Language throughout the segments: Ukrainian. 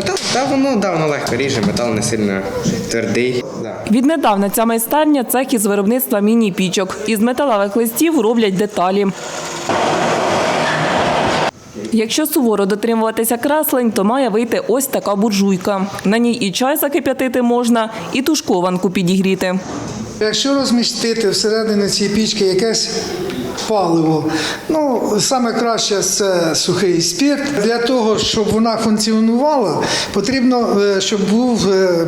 Метал, та воно, да, воно легко ріже, метал не сильно твердий. Да. Віднедавна ця майстерня цех із виробництва міні-пічок. Із металевих листів роблять деталі. Якщо суворо дотримуватися креслень, то має вийти ось така буржуйка. На ній і чай закип'ятити можна, і тушкованку підігріти. Якщо розмістити всередині цієї пічки якесь паливо, ну саме краще це сухий спирт. Для того, щоб вона функціонувала, потрібно, е, щоб був е,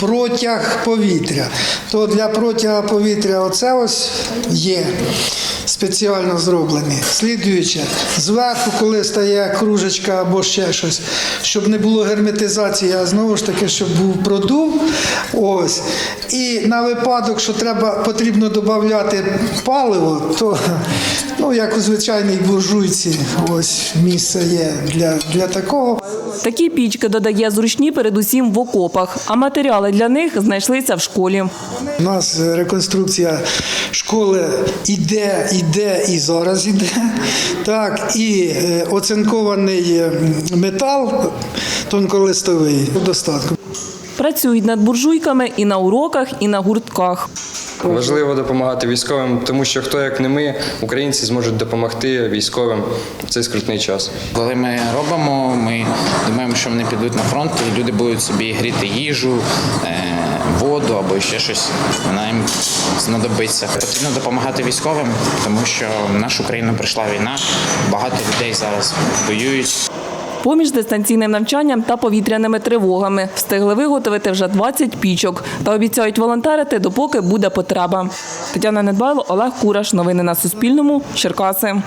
протяг повітря. То для протягу повітря оце ось є. Спеціально зроблені. Слідуюче, зверху, коли стає кружечка або ще щось, щоб не було герметизації, а знову ж таки, щоб був продув. Ось. І на випадок, що треба, потрібно додати паливо, то ну, як у звичайній буржуйці, ось місце є для, для такого. Такі пічки додає зручні передусім в окопах, а матеріали для них знайшлися в школі. У нас реконструкція школи іде, іде і зараз іде. Так, і е, оцинкований е, метал тонколистовий в достатку. Працюють над буржуйками і на уроках, і на гуртках. Важливо допомагати військовим, тому що хто як не ми, українці зможуть допомогти військовим в цей скрутний час. Коли ми робимо, ми думаємо, що вони підуть на фронт, і люди будуть собі гріти їжу, е, воду або ще щось. Вона їм знадобиться. Потрібно допомагати військовим, тому що в нашу країну прийшла війна. Багато людей зараз воюють. Поміж дистанційним навчанням та повітряними тривогами встигли виготовити вже 20 пічок та обіцяють волонтерити, допоки буде потреба. Тетяна Недбайло, Олег Кураш. Новини на Суспільному. Черкаси.